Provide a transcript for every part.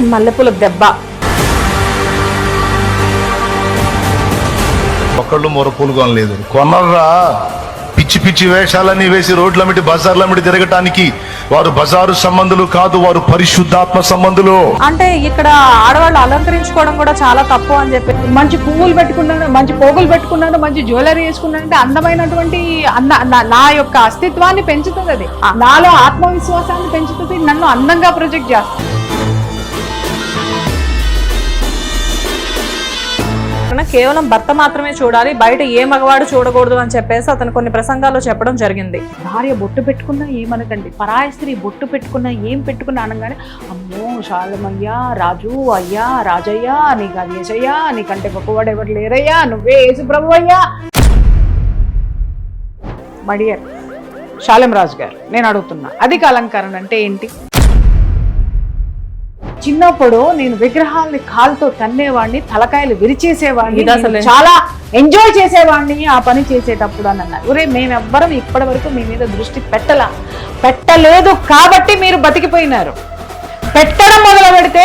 మల్లెపూల దెబ్బ. ఒక్కళ్ళు మొరపూలు కొనలేదు కొనర్రా. పిచ్చి పిచ్చి వేషాలన్నీ వేసి రోడ్లమిటి బజార్లమిటి తిరగటానికి వారు బజారు సంబంధులు కాదు వారు పరిశుద్ధాత్మ సంబంధులు. అంటే ఇక్కడ ఆడవాళ్ళు అలంకరించుకోవడం కూడా చాలా తప్పు అని చెప్పి మంచి పువ్వులు పెట్టుకున్నాను మంచి పోగులు పెట్టుకున్నాను మంచి జ్యువెలరీ వేసుకున్నాను అంటే అందమైనటువంటి అంద నా- నా యొక్క అస్తిత్వాన్ని పెంచుతుంది అది. నాలో ఆత్మవిశ్వాసాన్ని పెంచుతుంది నన్ను అందంగా ప్రొజెక్ట్ చేస్తుంది. కేవలం భర్త మాత్రమే చూడాలి బయట ఏ మగవాడు చూడకూడదు అని చెప్పేసి అతను కొన్ని ప్రసంగాల్లో చెప్పడం జరిగింది. భార్య బొట్టు పెట్టుకున్నా ఏమనకండి. పరాయ స్త్రీ బొట్టు పెట్టుకున్నా ఏం పెట్టుకున్నా అనగానే అమ్మో శాలమయ్యా రాజు అయ్యా రాజయ్యా నీకు అది ఏసయ్యా నీకంటే గొప్పవాడు ఎవరు లేరయ్యా నువ్వే ఏసు ప్రభు అయ్యా. మడియర్ శాలం రాజు గారు నేను అడుగుతున్నా అధిక అలంకరణ అంటే ఏంటి? చిన్నప్పుడు నేను విగ్రహాల్ని కాలుతో తన్నేవాడిని తలకాయలు విరిచేసేవాడిని చాలా ఎంజాయ్ చేసేవాడిని ఆ పని చేసేటప్పుడు అని అన్నారు. ఒరే మేమెవ్వరం ఇప్పటి వరకు మీ మీద దృష్టి పెట్టలా? పెట్టలేదు కాబట్టి మీరు బతికిపోయినారు. పెట్టడం మొదలు పెడితే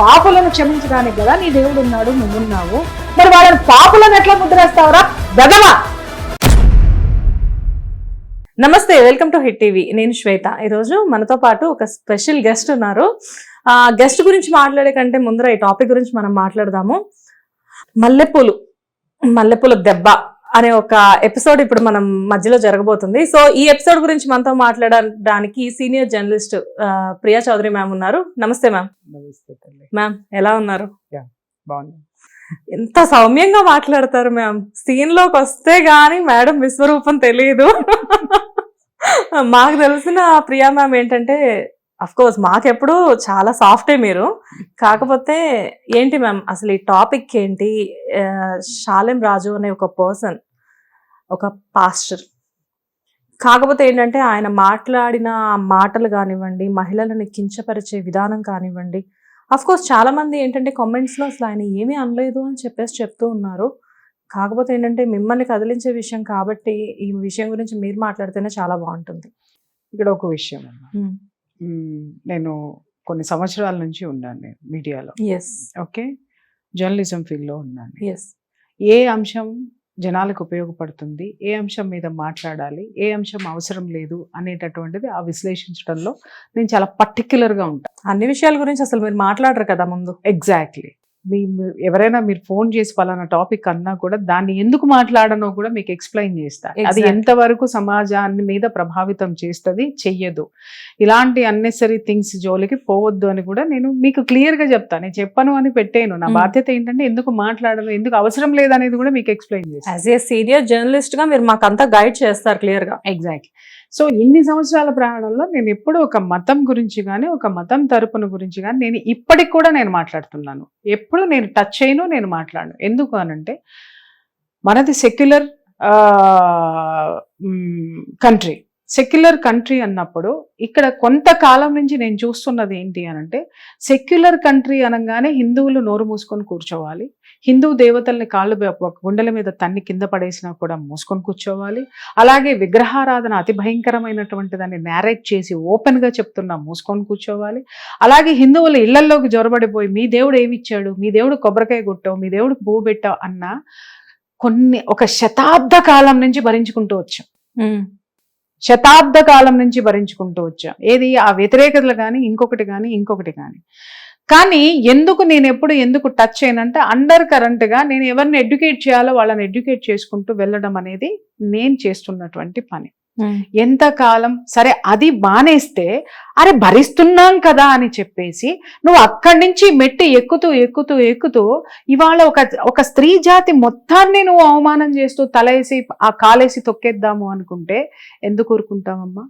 పాపులను క్షమించడానికి కదా నీ దేవుడు ఉన్నాడు నువ్వున్నావు. మరి వాళ్ళని పాపులను ఎట్లా ముద్రేస్తావురా? బెదవా నమస్తే వెల్కమ్ టు హిట్ టీవీ. నేను శ్వేత. ఈరోజు మనతో పాటు ఒక స్పెషల్ గెస్ట్ ఉన్నారు. ఆ గెస్ట్ గురించి మాట్లాడే కంటే ముందర ఈ టాపిక్ గురించి మనం మాట్లాడదాము. మల్లెపూలు మల్లెపూల దెబ్బ అనే ఒక ఎపిసోడ్ ఇప్పుడు మనం మధ్యలో జరగబోతుంది. సో ఈ ఎపిసోడ్ గురించి మనతో మాట్లాడడానికి senior journalist Priya Chowdary ma'am ఉన్నారు. నమస్తే మ్యామ్. మ్యామ్ ఎలా ఉన్నారు? బాగుంది ఎంత సౌమ్యంగా మాట్లాడతారు మ్యామ్. సీన్లోకి వస్తే గానీ మేడం విశ్వరూపం తెలియదు మాకు తెలిసిన ప్రియా మ్యామ్ ఏంటంటే అఫ్ కోర్స్ మాకెప్పుడు చాలా సాఫ్టే మీరు. కాకపోతే ఏంటి మ్యామ్ అసలు ఈ టాపిక్ ఏంటి? షాలెం రాజు అనే ఒక పర్సన్ ఒక పాస్టర్ కాకపోతే ఏంటంటే ఆయన మాట్లాడిన మాటలు కానివ్వండి మహిళలను కించపరిచే విధానం కానివ్వండి అఫ్ కోర్స్ ఏంటంటే కామెంట్స్లో అసలు ఆయన ఏమీ అనలేదు అని చెప్పేసి చెప్తూ ఉన్నారు. కాకపోతే ఏంటంటే మిమ్మల్ని కదిలించే విషయం కాబట్టి ఈ విషయం గురించి మీరు మాట్లాడితేనే చాలా బాగుంటుంది. ఇక్కడ ఒక విషయం నేను కొన్ని సంవత్సరాల నుంచి ఉన్నాను నేను మీడియాలో. Yes okay? జర్నలిజం ఫీల్డ్లో ఉన్నాను ఎస్ ఏ అంశం జనాలకు ఉపయోగపడుతుంది? ఏ అంశం మీద మాట్లాడాలి? ఏ అంశం అవసరం లేదు? అనేటటువంటిది ఆ విశ్లేషించడంలో నేను చాలా పర్టిక్యులర్గా ఉంటాను. అన్ని విషయాల గురించి అసలు మీరు మాట్లాడరు కదా ముందు. ఎగ్జాక్ట్లీ మీ ఎవరైనా మీరు ఫోన్ చేసి పలానా టాపిక్ అన్నా కూడా దాన్ని ఎందుకు మాట్లాడనో కూడా మీకు ఎక్స్ప్లెయిన్ చేస్తా. అది. ఎంతవరకు సమాజాన్ని మీద ప్రభావితం చేస్తుంది చెయ్యదు. ఇలాంటి అన్నెసరీ థింగ్స్ జోలికి పోవద్దు అని కూడా నేను మీకు క్లియర్గా చెప్తాను నేను చెప్పను అని పెట్టాను నా Hmm. బాధ్యత ఏంటంటే ఎందుకు మాట్లాడను ఎందుకు అవసరం లేదనేది కూడా మీకు ఎక్స్ప్లెయిన్ చేస్తాను యాజ్ ఏ సీనియర్ జర్నలిస్ట్గా మీరు మాకంతా గైడ్ చేస్తారు క్లియర్గా. ఎగ్జాక్ట్లీ సో ఇన్ని సంవత్సరాల ప్రయాణంలో నేను ఎప్పుడు ఒక మతం గురించి కానీ ఒక మతం తరపున గురించి కానీ నేను ఇప్పటికి కూడా నేను మాట్లాడుతున్నాను. ఎప్పుడు నేను టచ్ చేయను నేను మాట్లాడను. ఎందుకు అనంటే మనది సెక్యులర్ కంట్రీ సెక్యులర్ కంట్రీ అన్నప్పుడు ఇక్కడ కొంతకాలం నుంచి నేను చూస్తున్నది ఏంటి అనంటే సెక్యులర్ కంట్రీ అనగానే హిందువులు నోరు మూసుకొని కూర్చోవాలి. హిందూ దేవతల్ని కాళ్ళు ఒక గుండెల మీద తన్ని కింద పడేసినా కూడా మూసుకొని కూర్చోవాలి. అలాగే విగ్రహారాధన అతి భయంకరమైనటువంటి దాన్ని నేరేట్ చేసి ఓపెన్గా చెప్తున్నా మూసుకొని కూర్చోవాలి. అలాగే హిందువులు ఇళ్ళల్లోకి జొరబడిపోయి మీ దేవుడు ఏమి ఇచ్చాడు మీ దేవుడు కొబ్బరికాయ కొట్టావు? మీ దేవుడు పువ్వు పెట్టావు? అన్న కొన్ని ఒక శతాబ్ద కాలం నుంచి భరించుకుంటూ వచ్చాం. శతాబ్ద కాలం నుంచి భరించుకుంటూ వచ్చాం. ఏది? ఆ వ్యతిరేకతలు కానీ ఇంకొకటి కానీ ఇంకొకటి కానీ కానీ ఎందుకు నేను ఎప్పుడు ఎందుకు టచ్ చేయనంటే అండర్ కరెంట్గా నేను ఎవరిని ఎడ్యుకేట్ చేయాలో వాళ్ళని ఎడ్యుకేట్ చేసుకుంటూ వెళ్ళడం అనేది నేను చేస్తున్నటువంటి పని. ఎంతకాలం సరే అది బానేస్తే అరే భరిస్తున్నాం కదా అని చెప్పేసి నువ్వు అక్కడి నుంచి మెట్టి ఎక్కుతూ ఎక్కుతూ ఎక్కుతూ ఇవాళ ఒక ఒక స్త్రీ జాతి మొత్తాన్ని నువ్వు అవమానం చేస్తూ తలేసి ఆ కాలేసి తొక్కేద్దాము అనుకుంటే ఎందుకు ఊరుకుంటావమ్మా?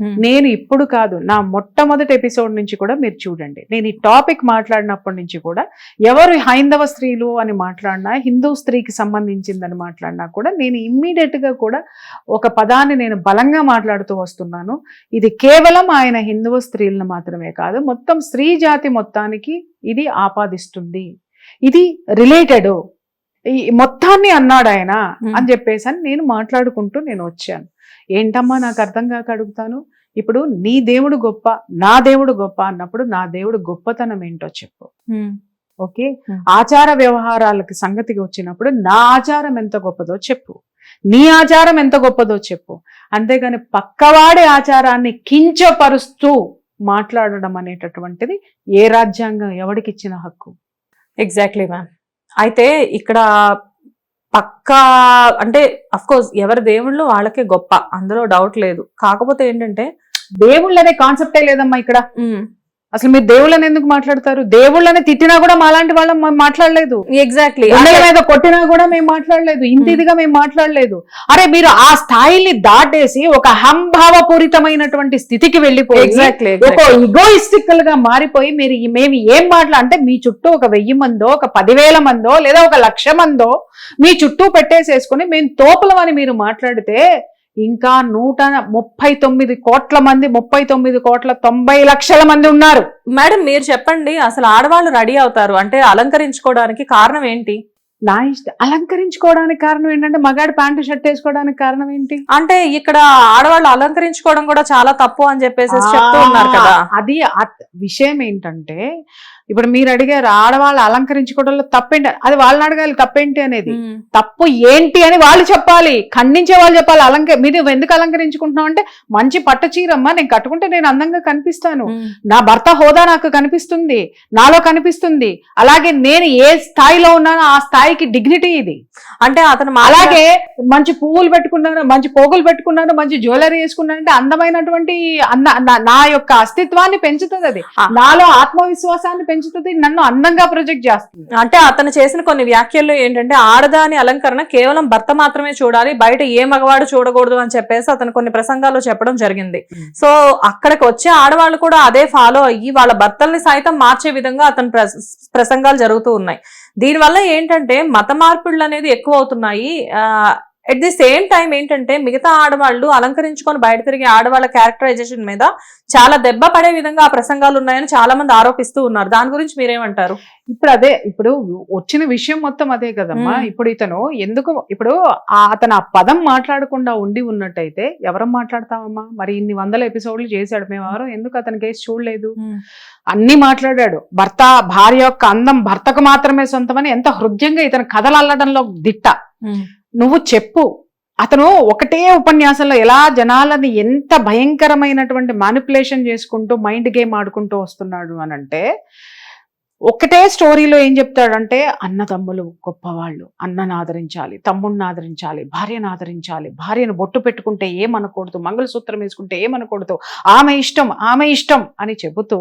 నేను ఇప్పుడు కాదు నా మొట్టమొదటి ఎపిసోడ్ నుంచి కూడా మీరు చూడండి. నేను ఈ టాపిక్ మాట్లాడినప్పటి నుంచి కూడా ఎవరు హైందవ స్త్రీలు అని మాట్లాడినా హిందూ స్త్రీకి సంబంధించిందని మాట్లాడినా కూడా నేను ఇమ్మీడియట్గా కూడా ఒక పదాన్ని నేను బలంగా మాట్లాడుతూ వస్తున్నాను. ఇది కేవలం ఆయన హిందువ స్త్రీలను మాత్రమే కాదు మొత్తం స్త్రీ జాతి మొత్తానికి ఇది ఆపాదిస్తుంది. ఇది రిలేటెడ్ ఈ మొత్తాన్ని అన్నాడు ఆయన. అని చెప్పేసి అని నేను మాట్లాడుకుంటూ నేను వచ్చాను. ఏంటమ్మా నాకు అర్థం కాక అడుగుతాను? ఇప్పుడు నీ దేవుడు గొప్ప నా దేవుడు గొప్ప అన్నప్పుడు నా దేవుడు గొప్పతనం ఏంటో చెప్పు. ఓకే. ఆచార వ్యవహారాలకి సంగతికి వచ్చినప్పుడు నా ఆచారం ఎంత గొప్పదో చెప్పు. నీ ఆచారం ఎంత గొప్పదో చెప్పు. అంతేగాని పక్కవాడి ఆచారాన్ని కించపరుస్తూ మాట్లాడడం అనేటటువంటిది ఏ రాజ్యాంగం ఎవడికి ఇచ్చిన హక్కు? ఎగ్జాక్ట్లీ మ్యామ్ అయితే ఇక్కడ పక్కా అంటే అఫ్ కోర్స్ ఎవరి దేవుళ్ళు వాళ్ళకే గొప్ప అందులో డౌట్ లేదు. కాకపోతే ఏంటంటే దేవుళ్ళు అనే కాన్సెప్టే లేదమ్మా ఇక్కడ. అసలు మీరు దేవుళ్ళని ఎందుకు మాట్లాడతారు? దేవుళ్ళని తిట్టినా కూడా మాలాంటి వాళ్ళం మాట్లాడలేదు. ఎగ్జాక్ట్లీ మీద కొట్టినా కూడా మేము మాట్లాడలేదు. ఇంత ఇదిగా మేము మాట్లాడలేదు. అరే మీరు ఆ స్థాయిని దాటేసి ఒక హంభావపూరితమైనటువంటి స్థితికి వెళ్ళిపోయి ఎగ్జాక్ట్లీ ఒక ఇగోయిస్టికల్గా మారిపోయి మీరు మేము ఏం మాట్లా అంటే మీ చుట్టూ ఒక వెయ్యి మందో ఒక పదివేల మందో లేదా ఒక లక్ష మందో మీ చుట్టూ పెట్టేసేసుకుని మేము తోపులం అని మీరు మాట్లాడితే ఇంకా నూట ముప్పై తొమ్మిది కోట్ల మంది ముప్పై తొమ్మిది కోట్ల తొంభై లక్షల మంది ఉన్నారు. మేడం మీరు చెప్పండి అసలు ఆడవాళ్ళు రెడీ అవుతారు? అంటే అలంకరించుకోవడానికి కారణం ఏంటి? నా ఇష్టం అలంకరించుకోవడానికి కారణం ఏంటంటే మగాడు ప్యాంటు షర్ట్ వేసుకోవడానికి కారణం ఏంటి? అంటే ఇక్కడ ఆడవాళ్ళు అలంకరించుకోవడం కూడా చాలా తప్పు అని చెప్పేసి చెప్తూ ఉన్నారు కదా. అది విషయం ఏంటంటే ఇప్పుడు మీరు అడిగారు ఆడవాళ్ళు అలంకరించుకోవడంలో తప్పేంటి? అది వాళ్ళని అడగాలి తప్పేంటి అనేది. తప్పు ఏంటి అని వాళ్ళు చెప్పాలి. ఖండించే వాళ్ళు చెప్పాలి. అలంక మీరు ఎందుకు అలంకరించుకుంటున్నావు అంటే మంచి పట్టు చీరమ్మా నేను కట్టుకుంటే నేను అందంగా కనిపిస్తాను. నా భర్త హోదా నాకు కనిపిస్తుంది. నాలో కనిపిస్తుంది. అలాగే నేను ఏ స్థాయిలో ఉన్నానో ఆ స్థాయికి డిగ్నిటీ ఇది. అంటే అతను అలాగే మంచి పువ్వులు పెట్టుకున్నాను మంచి పోగులు పెట్టుకున్నాను మంచి జ్యువెలరీ వేసుకున్నాను అంటే అందమైనటువంటి నా- యొక్క అస్తిత్వాన్ని పెంచుతుంది అది. నాలో ఆత్మవిశ్వాసాన్ని పెంచుతుంది నన్ను అందంగా ప్రొజెక్ట్ చేస్తుంది. అంటే అతను చేసిన కొన్ని వ్యాఖ్యలు ఏంటంటే ఆడదాని అలంకరణ కేవలం భర్త మాత్రమే చూడాలి బయట ఏ మగవాడు చూడకూడదు అని చెప్పేసి అతను కొన్ని ప్రసంగాల్లో చెప్పడం జరిగింది. సో అక్కడికి వచ్చే ఆడవాళ్ళు కూడా అదే ఫాలో అయ్యి వాళ్ళ భర్తల్ని సైతం మార్చే విధంగా అతని ప్రస- ప్రసంగాలు జరుగుతూ ఉన్నాయి. దీనివల్ల ఏంటంటే మత మార్పిళ్ళు అనేది ఎక్కువ అవుతున్నాయి. ఎట్ ది సేమ్ టైం ఏంటంటే మిగతా ఆడవాళ్ళు అలంకరించుకొని బయట తిరిగే ఆడవాళ్ళ క్యారెక్టరైజేషన్ మీద చాలా దెబ్బ పడే విధంగా ఆ ప్రసంగాలు ఉన్నాయని చాలా మంది ఆరోపిస్తూ ఉన్నారు. దాని గురించి మీరేమంటారు? ఇప్పుడు అదే ఇప్పుడు వచ్చిన విషయం మొత్తం అదే కదమ్మా. మ్మ్. ఇప్పుడు ఇతను ఎందుకు ఇప్పుడు అతను ఆ పదం మాట్లాడకుండా ఉండి ఉన్నట్టయితే ఎవరం మాట్లాడతామమ్మా? మరి ఇన్ని వందల ఎపిసోడ్లు చేశాడు మేము ఎవరో ఎందుకు అతని కేసు చూడలేదు? అన్ని మాట్లాడాడు. భర్త భార్య యొక్క అందం భర్తకు మాత్రమే సొంతమని ఎంత హృదయంగా ఇతను కథలు అల్లడంలో దిట్ట. నువ్వు చెప్పు. అతను ఒకటే ఉపన్యాసంలో ఎలా జనాలని ఎంత భయంకరమైనటువంటి మానిపులేషన్ చేసుకుంటూ మైండ్ గేమ్ ఆడుకుంటూ వస్తున్నాడు అని అంటే ఒకటే స్టోరీలో ఏం చెప్తాడంటే అన్నతమ్ములు గొప్పవాళ్ళు అన్నను ఆదరించాలి తమ్ముడిని ఆదరించాలి భార్యను ఆదరించాలి భార్యను బొట్టు పెట్టుకుంటే ఏమనకూడదు మంగళసూత్రం వేసుకుంటే ఏమనకూడదు ఆమె ఇష్టం ఆమె ఇష్టం అని చెబుతూ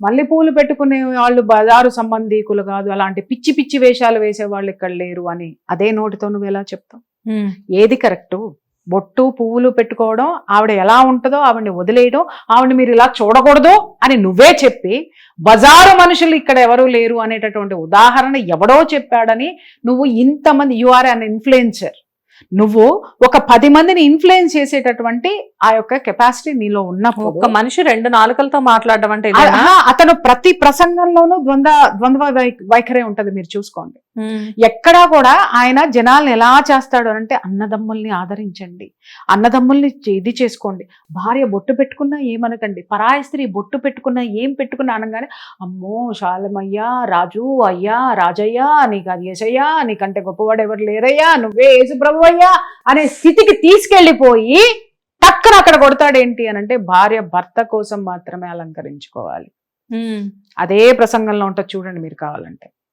మల్లెపూలు పెట్టుకునే వాళ్ళు బజారు సంబంధీకులు కాదు. అలాంటి పిచ్చి పిచ్చి వేషాలు వేసే వాళ్ళు ఇక్కడ లేరు అని అదే నోటితో నువ్వు ఎలా చెప్తావు? ఏది కరెక్టు? బొట్టు పువ్వులు పెట్టుకోవడం ఆవిడ ఎలా ఉంటుందో ఆవిడని వదిలేయడం ఆవిడని మీరు ఇలా చూడకూడదు అని నువ్వే చెప్పి బజారు మనుషులు ఇక్కడ ఎవరూ లేరు అనేటటువంటి ఉదాహరణ ఎవడో చెప్పాడని నువ్వు ఇంతమంది యు ఆర్ అన్ ఇన్ఫ్లుయెన్సర్ నువ్వు ఒక పది మందిని ఇన్ఫ్లుయెన్స్ చేసేటటువంటి ఆ యొక్క కెపాసిటీ నీలో ఉన్నప్పుడు ఒక మనిషి రెండు నాలుకలతో మాట్లాడడం అంటే అతను ప్రతి ప్రసంగంలోనూ ద్వంద్వ ద్వంద్వ వైఖరే ఉంటది మీరు చూసుకోండి. ఎక్కడా కూడా ఆయన జనాల్ని ఎలా చేస్తాడు అంటే అన్నదమ్ముల్ని ఆదరించండి. అన్నదమ్ముల్ని ఇది చేసుకోండి. భార్య బొట్టు పెట్టుకున్నా ఏమనకండి. పరాయి స్త్రీ బొట్టు పెట్టుకున్నా ఏం పెట్టుకున్నా అనగానే అమ్మో శాలమయ్యా రాజు అయ్యా రాజయ్యా నీకు అది ఏసయ్యా నీకంటే గొప్పవాడు ఎవరు లేరయ్యా నువ్వే యేసు ప్రభు అయ్యా అనే స్థితికి తీసుకెళ్ళిపోయి టక్కన అక్కడ కొడతాడేంటి అని అంటే భార్య భర్త కోసం మాత్రమే అలంకరించుకోవాలి. అదే ప్రసంగంలో ఉంటుంది చూడండి మీరు కావాలంటే.